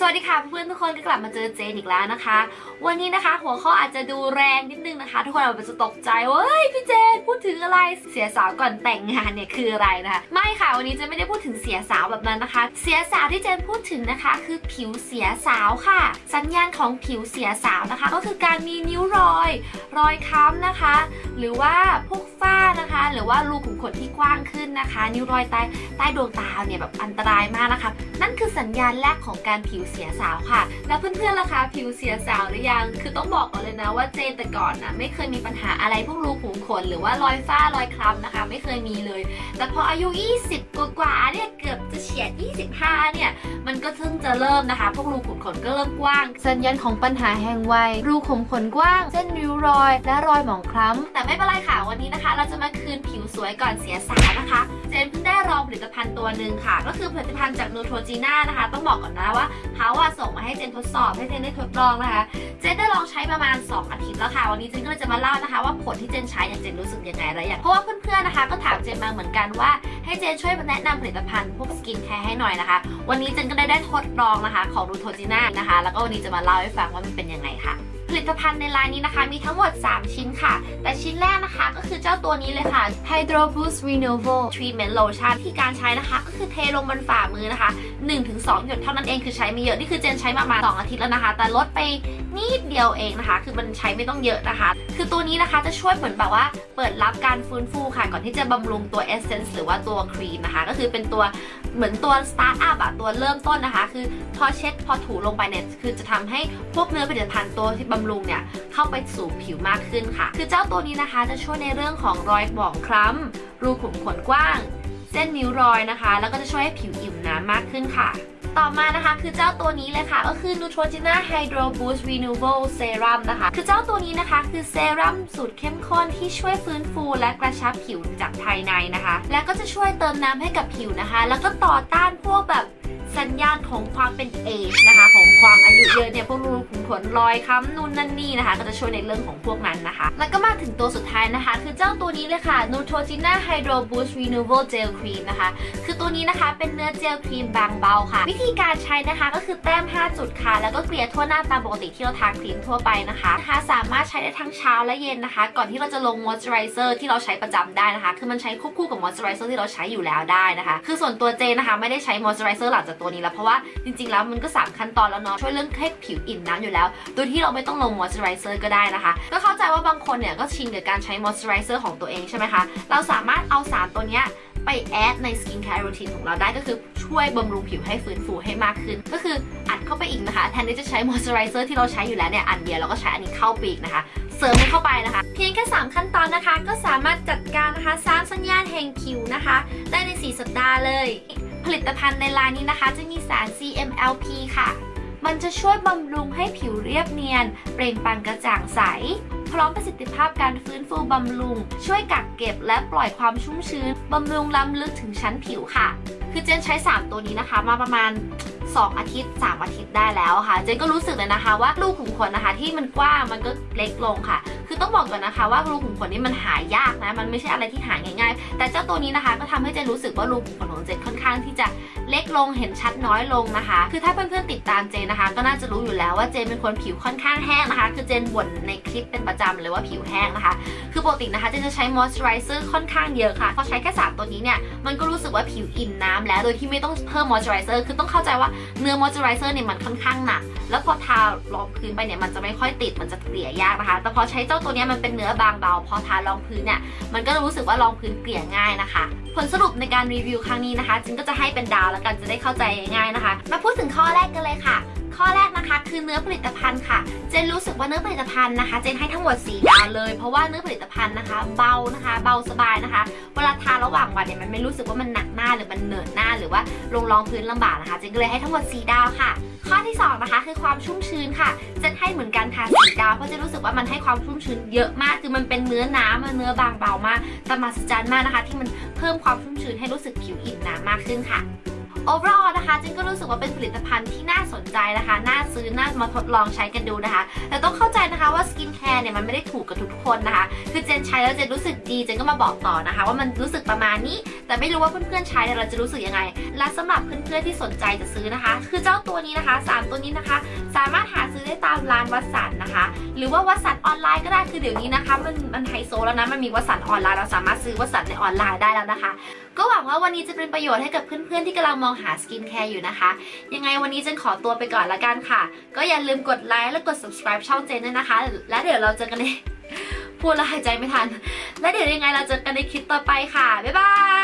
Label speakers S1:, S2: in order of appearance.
S1: สวัสดีค่ะเพื่อนทุกคนก็กลับมาเจอเจนอีกแล้วนะคะ วันนี้นะคะ หัวข้ออาจจะดูแรงนิดนึงนะคะ ทุกคนอาจจะตกใจว่าเฮ้ยพี่เจนพูดถึงอะไรเสียสาวก่อนแต่งงานเนี่ยคืออะไรนะคะไม่ค่ะวันนี้เจะไม่ได้พูดถึงเสียสาวแบบนั้นนะคะ เสียสาวที่เจนพูดถึงนะคะ คือผิวเสียสาวค่ะ สัญญาณของผิวเสียสาวนะคะ ก็คือการมีนิ้วรอย รอยค้ำนะคะ หรือว่าพวก ฝ้านะคะ หรือว่ารูขุมขนที่กว้างขึ้นนะคะ นิ้วรอยใต้ใต้ดวงตาเนี่ยแบบอันตรายมากนะคะ นั่นคือสัญญาณแรกของการผิวเสียสาวค่ะ แล้วเพื่อนๆล่ะคะผิวเสียสาวหรือยัง คือต้องบอกก่อนเลยนะว่าเจนแต่ก่อนนะไม่เคยมีปัญหาอะไรพวกรูขุมขนหรือว่ารอยฝ้ารอยคล้ำนะคะ ไม่เคยมีเลย แต่พออายุ 20 กว่าๆเนี่ยเกือบจะเฉียด 25 เนี่ยมันก็เพิ่งจะเริ่มนะคะ พวกรูขุมขนก็เริ่มกว้าง สัญญาณของปัญหาแห่งวัยรูขุมขนกว้าง เส้นริ้วรอย และรอยหมองคล้ำแต่ไม่เป็นไรค่ะวันนี้นะคะเราจะมาคืนผิวสวยก่อนเสียสาวนะคะเจนเพิ่งได้ลองผลิตภัณฑ์ตัวหนึ่งค่ะ ก็คือผลิตภัณฑ์จากนูโทจีน่านะคะ ต้องบอกก่อนนะว่าเขาอะส่งมาให้เจนทดสอบให้เจนได้ทดลองนะคะเจนได้ลองใช้ประมาณ 2 อาทิตย์แล้วค่ะ วันนี้เจนก็เลยจะมาเล่านะคะ ว่าผลที่เจนใช้เนี่ยเจนรู้สึกยังไงอะไรอย่างเพราะว่าเพื่อนๆนะคะ ก็ถามเจนมาเหมือนกันว่าให้เจนช่วยแนะนำผลิตภัณฑ์พวกสกินแคร์ให้หน่อยนะคะ วันนี้เจนก็ได้ได้ทดลองนะคะ ของรูโทจิน่านะคะ แล้วก็วันนี้จะมาเล่าให้ฟังว่ามันเป็นยังไงค่ะ ผลิตภัณฑ์ในลายนี้นะคะ มีทั้งหมด 3 ชิ้นค่ะ แต่ชิ้นแรกนะคะก็คือเจ้าตัวนี้เลยค่ะ Hydro Boost Renewal Treatment Lotion ที่การใช้นะคะ ก็คือเทลงบนฝ่ามือนะคะ 1-2 หยดเท่านั้นเองคือใช้ไม่เยอะ นี่คือเจนใช้มาประมาณ2อาทิตย์แล้วนะคะ แต่ลดไปนิดเดียวเองนะคะ คือมันใช้ไม่ต้องเยอะนะคะ คือตัวนี้นะคะจะช่วยเหมือนแบบว่าเปิดรับการฟื้นฟูค่ะ ก่อนที่จะบำรุงตัว Essence หรือว่าตัวครีมนะคะ ก็คือเป็นตัวเหมือนตัว Start Up อะตัวเริ่มต้นนะคะ คือพอเช็ดพอถูลงไปเนี่ยคือจะทำให้พวกเนื้อผลิตภัณฑ์ตัวที่บำรุงเนี่ยเข้าไปสู่ผิวมากขึ้นค่ะ คือเจ้าตัวนี้นะคะจะช่วยในเรื่องของรอยหมองคล้ำ รูขุมขนกว้าง เส้นนิ้วรอยนะคะ แล้วก็จะช่วยให้ผิวอิ่มน้ำมากขึ้นค่ะ ต่อมานะคะคือเจ้าตัวนี้เลยค่ะ ก็คือ Neutrogena Hydro Boost Renewable Serum นะคะ คือเจ้าตัวนี้นะคะคือเซรั่มสูตรเข้มข้นที่ช่วยฟื้นฟู และกระชับผิวจากภายในนะคะ และก็จะช่วยเติมน้ำให้กับผิวนะคะ แล้วก็ต่อต้านพวกแบบ สัญญาณของความเป็นเอจนะคะ ของความอายุเยอะเนี่ยพวกรูขุมขนรอยค้ำนู่นนั่นนี่นะคะ ก็จะช่วยในเรื่องของพวกนั้นนะคะ แล้วก็มาถึงตัวสุดท้ายนะคะ คือเจ้าตัวนี้เลยค่ะ Neutrogena Hydro Boost Renewable Gel Cream นะคะ คือตัวนี้นะคะเป็นเนื้อเจลครีมบางเบาค่ะ วิธีการใช้นะคะก็คือแต้ม 5 จุดค่ะ แล้วก็เกลี่ยทั่วหน้าตามปกติที่เราทาครีมทั่วไปนะคะนะคะสามารถใช้ได้ทั้งเช้าและเย็นนะคะ ก่อนที่เราจะลงมอยส์เจอไรเซอร์ที่เราใช้ประจำได้นะคะ คือมันใช้ควบคู่กับมอยส์เจอไรเซอร์ที่เราใช้อยู่แล้วได้นะคะ คือส่วนตัวเจนนะคะไม่ได้ใช้มอยส์เจอไรเซอร์หลังจากตัวนี้แล้ว เพราะว่าจริงๆแล้วมันก็3ขั้นตอนแล้วเนาะช่วยเรื่องให้ผิวอิ่มน้ำอยู่แล้ว โดยที่เราไม่ต้องลงมอยส์เจอไรเซอร์ก็ได้นะคะ ก็เข้าใจว่าบางคนเนี่ยก็ชินกับการใช้มอยส์เจอไรเซอร์ของตัวเองใช่ไหมคะ เราสามารถเอาสารตัวเนี้ยไปแอดในสกินแคร์รูทีนของเราได้ก็คือช่วยบำรุงผิวให้ฟื้นฟูให้มากขึ้น ก็คืออัดเข้าไปอีกนะคะ แทนที่จะใช้มอยส์เจอไรเซอร์ที่เราใช้อยู่แล้วเนี่ยอันเดียวเราก็ใช้อันนี้เข้าไปอีกนะคะเสริมเข้าไปนะคะ เพียงแค่ 3 ขั้นตอนนะคะ ก็สามารถจัดการนะคะสร้างสัญญาณแห่งผิวนะคะ ได้ใน 4 สัปดาห์เลย ผลิตภัณฑ์ในลายนี้นะคะ จะมีสาร CMLP ค่ะ มันจะช่วยบำรุงให้ผิวเรียบเนียน เปล่งปลั่งกระจ่างใส พร้อมประสิทธิภาพการฟื้นฟูบำรุง ช่วยกักเก็บและปล่อยความชุ่มชื้น บำรุงล้ำลึกถึงชั้นผิวค่ะ คือเจนใช้ 3 ตัวนี้นะคะ มาประมาณ 2 อาทิตย์ 3 อาทิตย์ได้แล้วค่ะ เจนก็รู้สึกเลยนะคะ ว่ารูขุมขนนะคะ ที่มันกว้างมันก็เล็กลงค่ะ คือต้องบอกก่อนนะคะ ว่ารูขุมขนนี่มันหายากนะ มันไม่ใช่อะไรที่หายง่ายๆ แต่เจ้าตัวนี้นะคะ ก็ทำให้เจนรู้สึกว่ารูขุมขนของเจนค่อนข้างที่จะเล็กลงเห็นชัดน้อยลงนะคะ คือถ้าเพื่อนๆติดตามเจนนะคะ ก็น่าจะรู้อยู่แล้วว่าเจนเป็นคนผิวค่อนข้างแห้งนะคะ คือเจนบ่นในคลิปเป็นประจำเลยว่าผิวแห้งนะคะ คือปกตินะคะเจนจะใช้มอยส์ไรเซอร์ค่อนข้างเยอะค่ะพอใช้แค่สามตัวนี้เนี่ยมันก็รู้สึกว่าผิวอิ่มน้ำแล้วโดยที่ไม่ต้องเพิ่มมอยส์ไรเซอร์คือต้องเข้าใจว่าเนื้อมอยส์เจอไรเซอร์เนี่ยมันค่อนข้างหนัก แล้วพอทารองพื้นไปเนี่ยมันจะไม่ค่อยติดมันจะเกลี่ยยากนะคะ แต่พอใช้เจ้าตัวนี้มันเป็นเนื้อบางเบา พอทารองพื้นเนี่ยมันก็รู้สึกว่ารองพื้นเกลี่ยง่ายนะคะ ผลสรุปในการรีวิวครั้งนี้นะคะจินก็จะให้เป็นดาวแล้วกันจะได้เข้าใจง่ายนะคะ มาพูดถึงข้อแรกกันเลยค่ะ ข้อแรกนะคะ คือเนื้อผลิตภัณฑ์ค่ะ เจนรู้สึกว่าเนื้อผลิตภัณฑ์นะคะ เจนให้ทั้งหมด4ดาวเลย เพราะว่าเนื้อผลิตภัณฑ์นะคะ เบานะคะ เบาสบายนะคะ เวลาทาระหว่างวันเนี่ยมันไม่รู้สึกว่ามันหนักหน้าหรือมันเหนอะหน้าหรือว่าลงรองพื้นลำบากนะคะ เจนก็เลยให้ทั้งหมด4ดาวค่ะ ข้อที่สองนะคะคือความชุ่มชื้นค่ะ เจนให้เหมือนกันค่ะสีดาว เพราะเจนรู้สึกว่ามันให้ความชุ่มชื้นเยอะมาก คือมันเป็นเนื้อน้ำอะเนื้อบางเบามากแต่มหัศจรรย์มากนะคะ ที่มันเพิ่มความชุ่มชื้นให้รู้สึกผิวอิ่มน้ำมากขึ้นค่ะ overall นะคะจินก็รู้สึกว่าเป็นผลิตภัณฑ์ที่น่าสนใจนะคะ น่าซื้อ น่ามาทดลองใช้กันดูนะคะ แต่ต้องเข้าใจนะคะ ว่าสกินแคร์เนี่ยมันไม่ได้ถูกกับทุกคนนะคะ คือเจนใช้แล้วเจนรู้สึกดีเจนก็มาบอกต่อนะคะ ว่ามันรู้สึกประมาณนี้ แต่ไม่รู้ว่าเพื่อนๆใช้เนี่ยเราจะรู้สึกยังไง และสำหรับเพื่อนๆที่สนใจจะซื้อนะคะ คือเจ้าตัวนี้นะคะสามตัวนี้นะคะ สามารถหาซื้อได้ตามร้านวัสันนะคะ หรือว่าวัสันออนไลน์ก็ได้คือเดี๋ยวนี้นะคะ มันมันไฮโซแล้วนะมันมีวัสันออนไลน์เราสามารถซื้อวัสันในออนไลน์ได้แล้วนะคะ ก็หวังว่าวันนี้จะเป็นประโยชน์ให้กับเพื่อนๆที่กำลังมองหาสกินแคร์อยู่นะคะ ยังไงวันนี้เจนขอตัวไปก่อนละกันค่ะ ก็อย่าลืมกดไลค์และกด subscribe ช่องเจนด้วยนะคะและเดี๋ยวเราเจอกันในพูดแล้วหายใจไม่ทัน และเดี๋ยวยังไงเราเจอกันในคลิปต่อไปค่ะ บ๊ายบาย